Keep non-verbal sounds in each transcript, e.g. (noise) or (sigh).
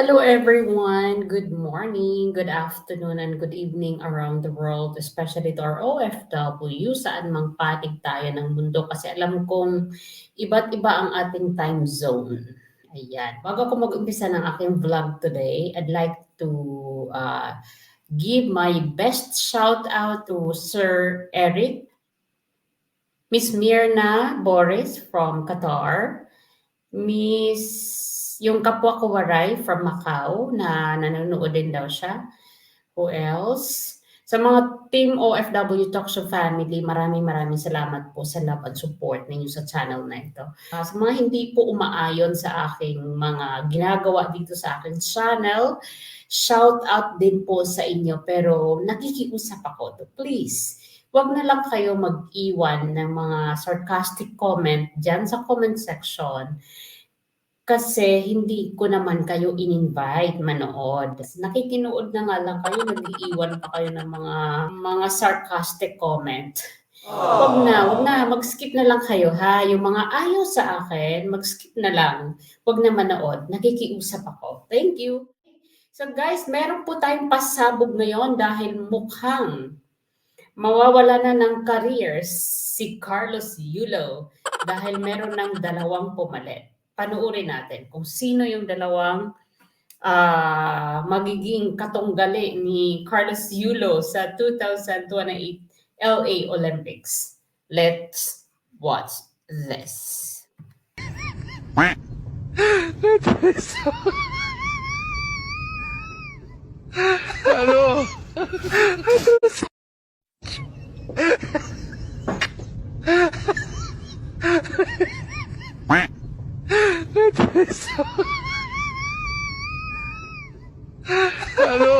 Hello everyone. Good morning, good afternoon, and good evening around the world, especially to our OFW, saan mang panig tayo ng mundo kasi alam kong iba't iba ang ating time zone. Ayan. Bago ako mag-umpisa ng aking vlog today, I'd like to uh, give my best shout out to Sir Eric, Miss Mirna Boris from Qatar, Miss yung kapwa ko Waray from Macau na nanonood din daw siya. Who else? Sa mga Team OFW Talk Show family, maraming maraming salamat po sa love and support ninyo sa channel na ito. Uh, sa mga hindi po umaayon sa aking mga ginagawa dito sa aking channel, shout out din po sa inyo pero nakikiusap ako to please wag na lang kayo mag-iwan ng mga sarcastic comment dyan sa comment section kasi hindi ko naman kayo in-invite manood. Nakikinood na nga lang kayo, nag-iiwan pa kayo ng mga mga sarcastic comment. Wag na, wag na, mag-skip na lang kayo ha. Yung mga ayaw sa akin, mag-skip na lang. Wag na manood. Nakikiusap ako. Thank you. So guys, meron po tayong pasabog ngayon dahil mukhang mawawala na ng career si Carlos Yulo dahil meron ng dalawang pumalit panuorin natin kung sino yung dalawang uh, magiging katunggali ni Carlos Yulo sa 2028 LA Olympics. Let's watch this. (laughs) (laughs) Ano? ano?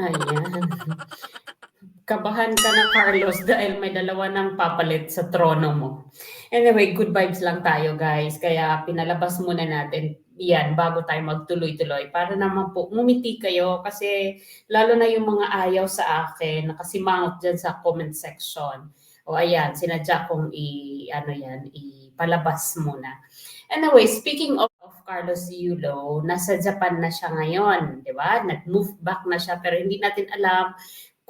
Ayan. Kabahan ka na, Carlos, dahil may dalawa ng papalit sa trono mo. Anyway, good vibes lang tayo, guys. Kaya pinalabas muna natin yan bago tayo magtuloy-tuloy para naman po mumiti kayo kasi lalo na yung mga ayaw sa akin nakasimangot dyan sa comment section. O ayan, sinadya kong i, ano yan, ipalabas muna. Anyway, speaking of, of Carlos Yulo, nasa Japan na siya ngayon, di ba? Nag-move back na siya pero hindi natin alam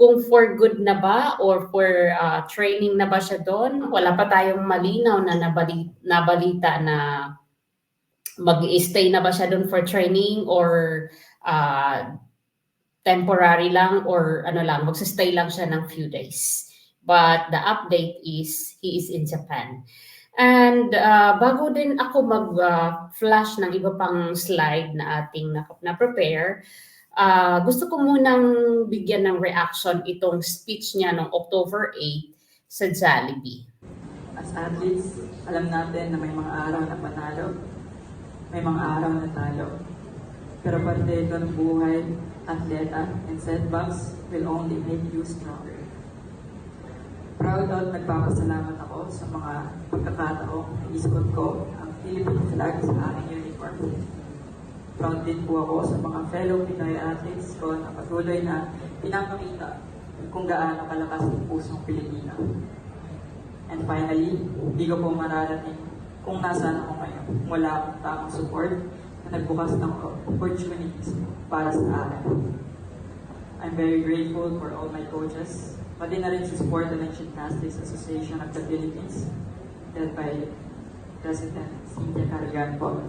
kung for good na ba or for uh, training na ba siya doon. Wala pa tayong malinaw na nabali, nabalita na mag-stay na ba siya doon for training or uh, temporary lang or ano lang, mag-stay lang siya ng few days. But the update is he is in Japan. And uh, bago din ako mag-flash uh, ng iba pang slide na ating na-prepare, uh, gusto ko munang bigyan ng reaction itong speech niya noong October 8 sa Jollibee. As athletes, alam natin na may mga araw na panalo, may mga araw na talo. Pero parte ito ng buhay, atleta, and setbacks will only make you stronger. Proud at nagpapasalamat ako sa mga pagkakataong isuot ko ang Philippine flag sa aking uniform. Proud din po ako sa mga fellow Pinoy athletes ko na patuloy na pinapakita kung gaano kalakas ang pusong Pilipino. And finally, hindi ko po mararating kung nasaan ako ngayon. Wala akong tamang support na nagbukas ng opportunities para sa akin. I'm very grateful for all my coaches, pati na rin sa Sport and Gymnastics Association of the Philippines, led by President Cynthia Caragan po.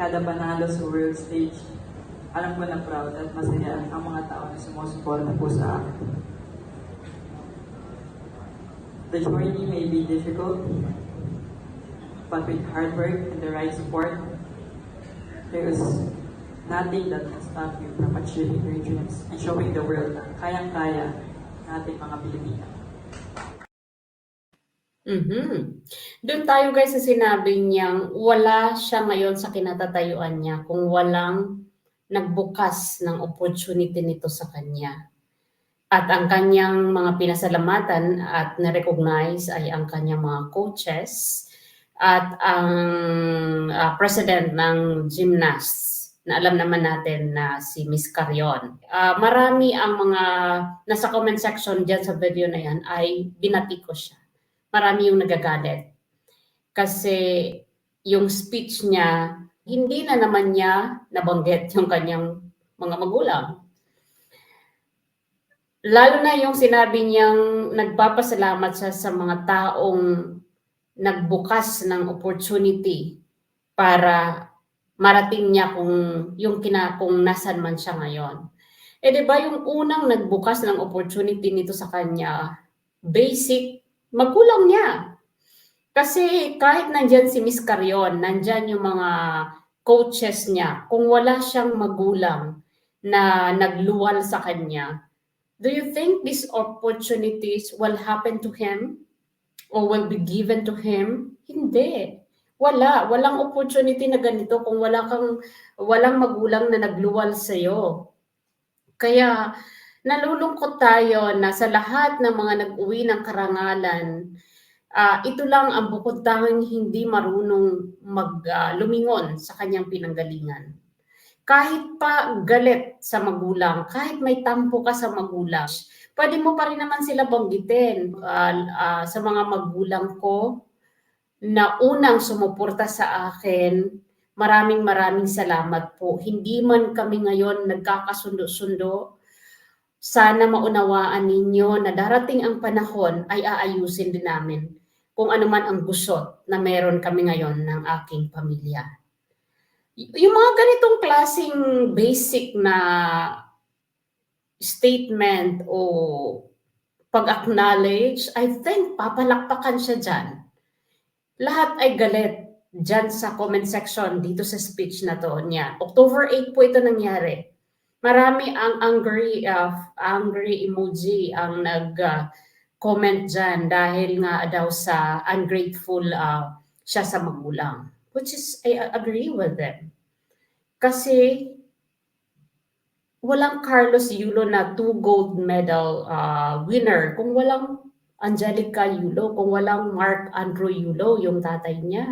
Kada panalo sa world stage, alam ko na proud at masaya ang mga tao na sumusuporta po sa akin. The journey may be difficult, but with hard work and the right support, there is nothing that can stop you from achieving your dreams and showing the world na kayang-kaya nating mga Pilipino. Mm-hmm. Doon tayo guys sa sinabi niyang wala siya ngayon sa kinatatayuan niya kung walang nagbukas ng opportunity nito sa kanya. At ang kanyang mga pinasalamatan at na-recognize ay ang kanyang mga coaches at ang uh, president ng gymnasts na alam naman natin na si Miss Carion. Ah, marami ang mga nasa comment section dyan sa video na yan ay binati ko siya. Marami yung nagagalit. Kasi yung speech niya, hindi na naman niya nabanggit yung kanyang mga magulang. Lalo na yung sinabi niyang nagpapasalamat siya sa mga taong nagbukas ng opportunity para marating niya kung yung kina kung nasan man siya ngayon. Eh 'di ba yung unang nagbukas ng opportunity nito sa kanya, basic magulang niya. Kasi kahit nandyan si Miss Carion, nandyan yung mga coaches niya, kung wala siyang magulang na nagluwal sa kanya, do you think these opportunities will happen to him? Or will be given to him? Hindi. Wala. Walang opportunity na ganito kung wala kang, walang magulang na nagluwal sa'yo. Kaya, nalulungkot tayo na sa lahat ng mga nag-uwi ng karangalan, ah, ito lang ang bukod tanging hindi marunong mag lumingon sa kanyang pinanggalingan. Kahit pa galit sa magulang, kahit may tampo ka sa magulang, pwede mo pa rin naman sila banggitin Ah, ah, sa mga magulang ko na unang sumuporta sa akin. Maraming maraming salamat po. Hindi man kami ngayon nagkakasundo-sundo, sana maunawaan ninyo na darating ang panahon ay aayusin din namin kung ano man ang gusot na meron kami ngayon ng aking pamilya. Y- Yung mga ganitong klasing basic na statement o pag-acknowledge, I think papalakpakan siya dyan. Lahat ay galit dyan sa comment section dito sa speech na to niya. October 8 po ito nangyari. Marami ang angry uh, angry emoji ang nag uh, comment dyan dahil nga daw sa ungrateful uh, siya sa magulang. Which is, I agree with them. Kasi walang Carlos Yulo na two gold medal uh, winner kung walang Angelica Yulo, kung walang Mark Andrew Yulo, yung tatay niya.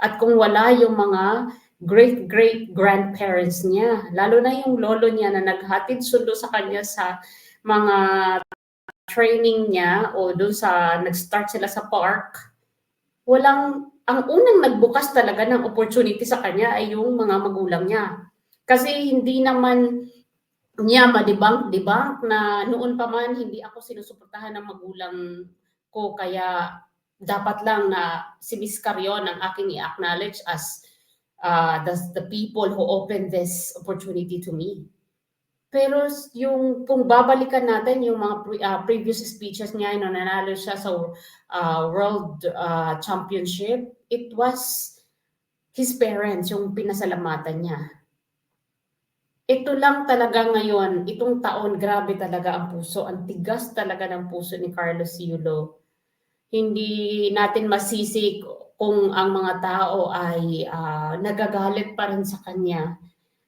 At kung wala yung mga great-great-grandparents niya, lalo na yung lolo niya na naghatid sundo sa kanya sa mga training niya o doon sa nag-start sila sa park, walang, ang unang nagbukas talaga ng opportunity sa kanya ay yung mga magulang niya. Kasi hindi naman niya madibang-dibang na noon pa man hindi ako sinusuportahan ng magulang ko kaya dapat lang na si Miss Carion ang aking i-acknowledge as uh, the, the people who opened this opportunity to me. Pero yung kung babalikan natin yung mga pre- uh, previous speeches niya nung nanalo siya sa uh, World uh, Championship, it was his parents yung pinasalamatan niya. Ito lang talaga ngayon, itong taon, grabe talaga ang puso. Ang tigas talaga ng puso ni Carlos Yulo. Hindi natin masisi kung ang mga tao ay ah, nagagalit pa rin sa kanya.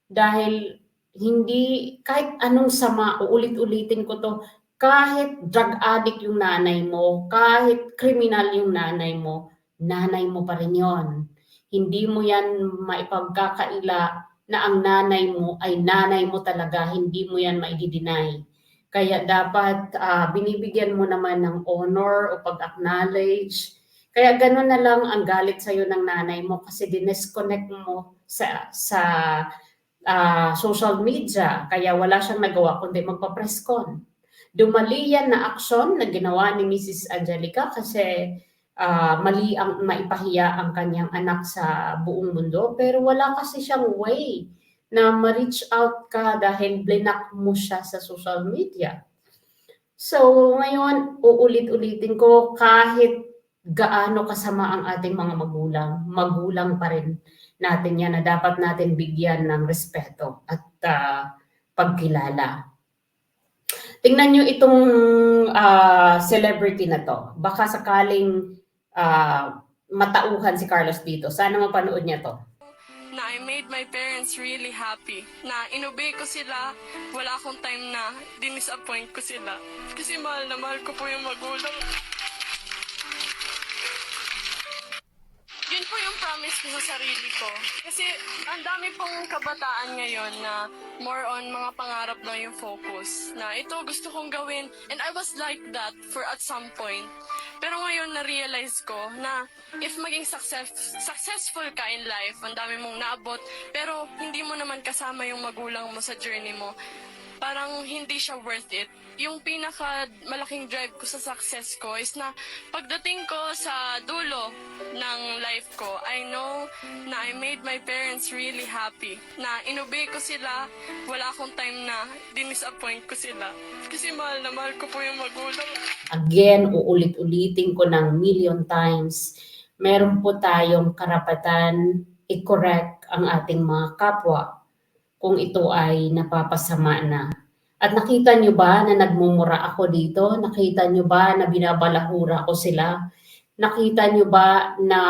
Dahil hindi, kahit anong sama, uulit-ulitin ko to, kahit drug addict yung nanay mo, kahit kriminal yung nanay mo, nanay mo pa rin yon. Hindi mo yan maipagkakaila na ang nanay mo ay nanay mo talaga, hindi mo yan maidideny. Kaya dapat ah, binibigyan mo naman ng honor o pag-acknowledge. Kaya gano'n na lang ang galit sa'yo ng nanay mo kasi dinesconnect mo sa, sa ah, social media. Kaya wala siyang nagawa kundi magpa-press con. Dumali yan na aksyon na ginawa ni Mrs. Angelica kasi ah, mali ang maipahiya ang kanyang anak sa buong mundo pero wala kasi siyang way na ma-reach out ka dahil blinak mo siya sa social media. So ngayon, uulit-ulitin ko kahit gaano kasama ang ating mga magulang, magulang pa rin natin yan na dapat natin bigyan ng respeto at ah, pagkilala. Tingnan nyo itong ah, celebrity na to. Baka sakaling ah, matauhan si Carlos dito. Sana mapanood niya to. na I made my parents really happy. Na inobey ko sila, wala akong time na dinisappoint ko sila. Kasi mahal na mahal ko po yung magulang. Yun po yung promise promise ko sa sarili ko. Kasi ang dami pong kabataan ngayon na more on mga pangarap lang yung focus. Na ito gusto kong gawin. And I was like that for at some point. Pero ngayon na-realize ko na if maging success, successful ka in life, ang dami mong naabot, pero hindi mo naman kasama yung magulang mo sa journey mo, parang hindi siya worth it. Yung pinaka malaking drive ko sa success ko is na pagdating ko sa dulo ng life ko, I know na I made my parents really happy. Na inobey ko sila, wala akong time na dinisappoint ko sila. Kasi mahal na mahal ko po yung magulang. Again, uulit-ulitin ko ng million times, meron po tayong karapatan i-correct ang ating mga kapwa kung ito ay napapasama na. At nakita nyo ba na nagmumura ako dito? Nakita nyo ba na binabalahura ko sila? Nakita nyo ba na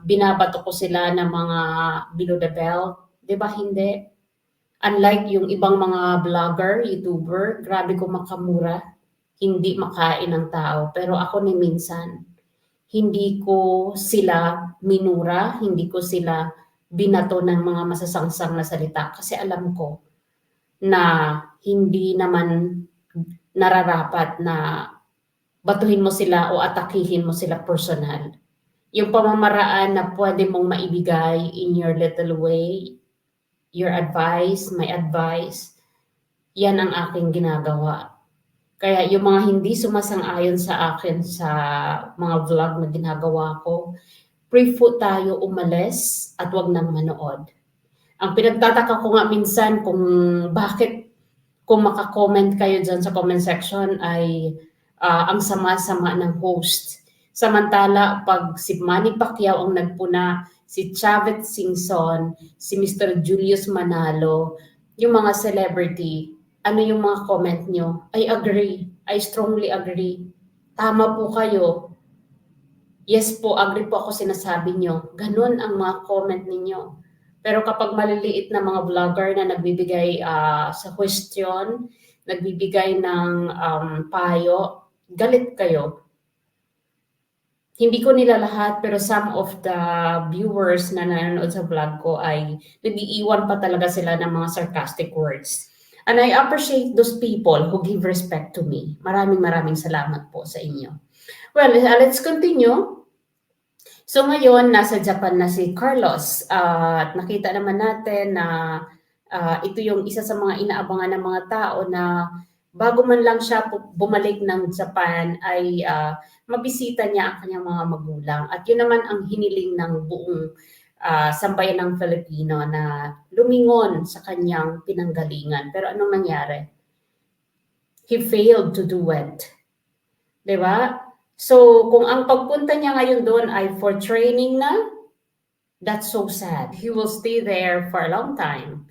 binabato ko sila ng mga below the belt? Di ba hindi? Unlike yung ibang mga vlogger, YouTuber, grabe ko makamura hindi makain ng tao. Pero ako ni minsan, hindi ko sila minura, hindi ko sila binato ng mga masasangsang na salita kasi alam ko na hindi naman nararapat na batuhin mo sila o atakihin mo sila personal. Yung pamamaraan na pwede mong maibigay in your little way, your advice, my advice, yan ang aking ginagawa. Kaya yung mga hindi sumasang-ayon sa akin sa mga vlog na ginagawa ko, po tayo umalis at wag nang manood. Ang pinagtataka ko nga minsan kung bakit kung makakomment kayo dyan sa comment section ay ah, ang sama-sama ng host. Samantala, pag si Manny Pacquiao ang nagpuna, si Chavez Singson, si Mr. Julius Manalo, yung mga celebrity, ano yung mga comment nyo? I agree. I strongly agree. Tama po kayo. Yes po, agree po ako sinasabi nyo. Ganun ang mga comment ninyo. Pero kapag maliliit na mga vlogger na nagbibigay ah, sa question, nagbibigay ng um, payo, galit kayo. Hindi ko nila lahat, pero some of the viewers na nanonood sa vlog ko ay nag-iiwan pa talaga sila ng mga sarcastic words. And I appreciate those people who give respect to me. Maraming maraming salamat po sa inyo. Well, uh, let's continue. So ngayon, nasa Japan na si Carlos. Ah, at nakita naman natin na ah, ito yung isa sa mga inaabangan ng mga tao na bago man lang siya bumalik ng Japan ay ah, mabisita niya ang kanyang mga magulang. At yun naman ang hiniling ng buong ah, sambayan ng Filipino na lumingon sa kanyang pinanggalingan. Pero anong nangyari? He failed to do it. 'Di ba? So, kung ang pagpunta niya ngayon doon ay for training na, that's so sad. He will stay there for a long time.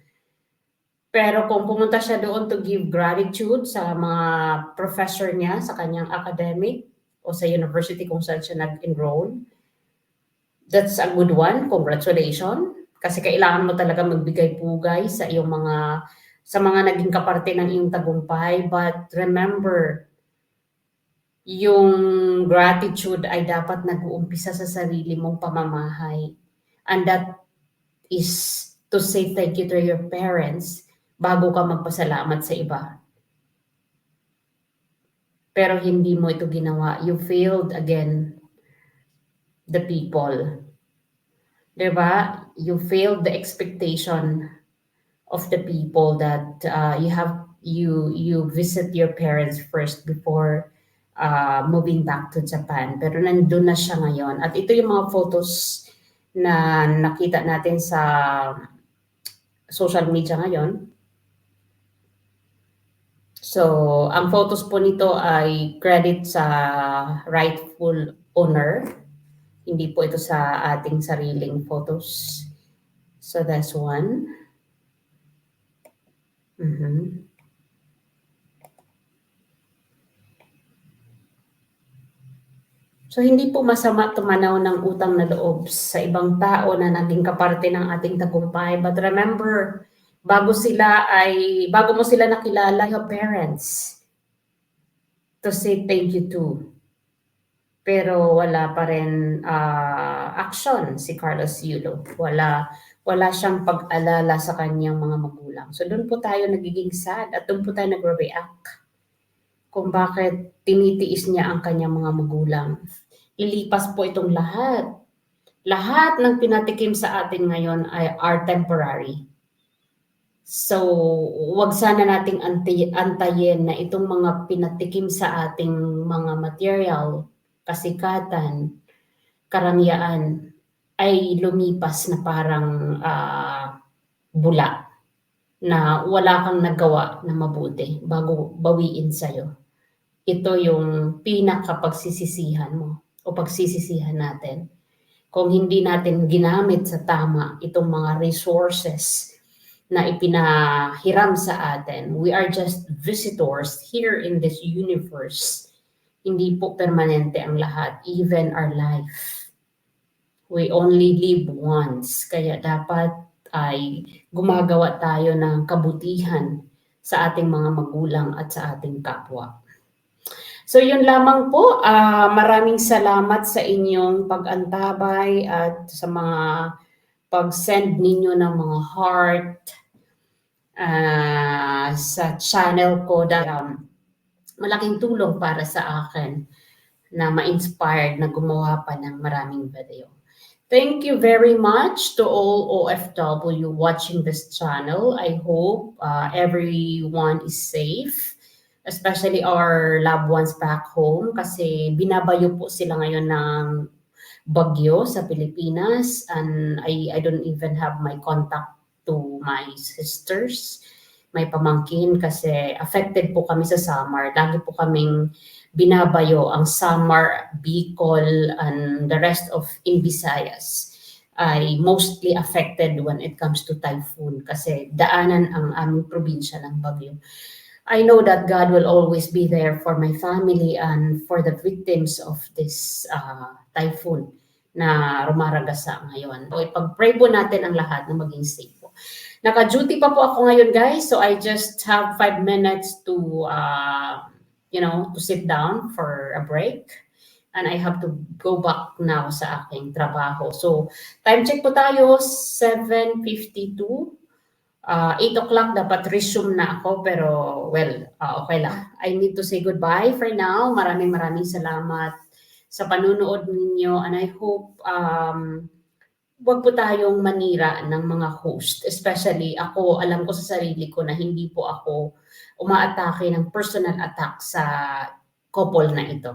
Pero kung pumunta siya doon to give gratitude sa mga professor niya sa kanyang academic o sa university kung saan siya nag-enroll, that's a good one. Congratulations. Kasi kailangan mo talaga magbigay pugay sa iyong mga sa mga naging kaparte ng iyong tagumpay. But remember, yung gratitude ay dapat nag-uumpisa sa sarili mong pamamahay. And that is to say thank you to your parents bago ka magpasalamat sa iba. Pero hindi mo ito ginawa. You failed again the people. 'Di ba? You failed the expectation of the people that uh, you have you you visit your parents first before uh, moving back to Japan. Pero nandun na siya ngayon. At ito yung mga photos na nakita natin sa social media ngayon. So, ang photos po nito ay credit sa rightful owner. Hindi po ito sa ating sariling photos. So, that's one. Mhm. So hindi po masama tumanaw ng utang na loob sa ibang tao na naging kaparte ng ating tagumpay. But remember, bago sila ay bago mo sila nakilala your parents to say thank you to. pero wala pa rin ah, action si Carlos Yulo. Wala wala siyang pag-alala sa kanyang mga magulang. So doon po tayo nagiging sad at doon po tayo nagre-react kung bakit tinitiis niya ang kanyang mga magulang. Lilipas po itong lahat. Lahat ng pinatikim sa atin ngayon ay are temporary. So, wag sana nating antayin na itong mga pinatikim sa ating mga material, kasikatan, karangyaan ay lumipas na parang ah, bula na wala kang nagawa na mabuti bago bawiin sa'yo. Ito yung pinakapagsisisihan mo o pagsisisihan natin. Kung hindi natin ginamit sa tama itong mga resources na ipinahiram sa atin, we are just visitors here in this universe. Hindi po permanente ang lahat, even our life. We only live once. Kaya dapat ay gumagawa tayo ng kabutihan sa ating mga magulang at sa ating kapwa. So yun lamang po. Ah, maraming salamat sa inyong pag-antabay at sa mga pag-send ninyo ng mga heart ah, sa channel ko dahil um, malaking tulong para sa akin na ma-inspired na gumawa pa ng maraming video. Thank you very much to all OFW watching this channel. I hope uh, everyone is safe, especially our loved ones back home kasi binabayo po sila ngayon ng bagyo sa Pilipinas and I, I don't even have my contact to my sisters, my pamangkin kasi affected po kami sa summer. Lagi po kaming binabayo ang Samar, Bicol, and the rest of in Visayas ay mostly affected when it comes to typhoon kasi daanan ang aming probinsya ng bagyo. I know that God will always be there for my family and for the victims of this uh, typhoon na rumaragasa ngayon. So, ipag-pray po natin ang lahat na maging safe. Naka-duty pa po ako ngayon guys, so I just have five minutes to uh, you know, to sit down for a break. And I have to go back now sa aking trabaho. So, time check po tayo, 7.52. Uh, 8 o'clock dapat resume na ako, pero well, uh, okay lang. I need to say goodbye for now. Maraming maraming salamat sa panunood ninyo and I hope um, wag po tayong manira ng mga host. Especially ako, alam ko sa sarili ko na hindi po ako umaatake ng personal attack sa couple na ito.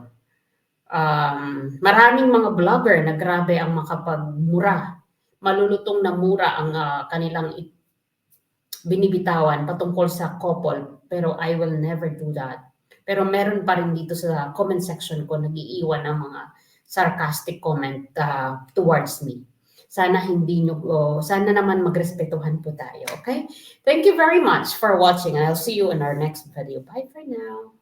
Um, maraming mga vlogger na grabe ang makapagmura. Malulutong na mura ang ah, kanilang binibitawan patungkol sa couple. Pero I will never do that. Pero meron pa rin dito sa comment section ko nag-iiwan ng mga sarcastic comment ah, towards me. Sana hindi nyo, oh, sana naman magrespetuhan po tayo, okay? Thank you very much for watching. I'll see you in our next video. Bye for now.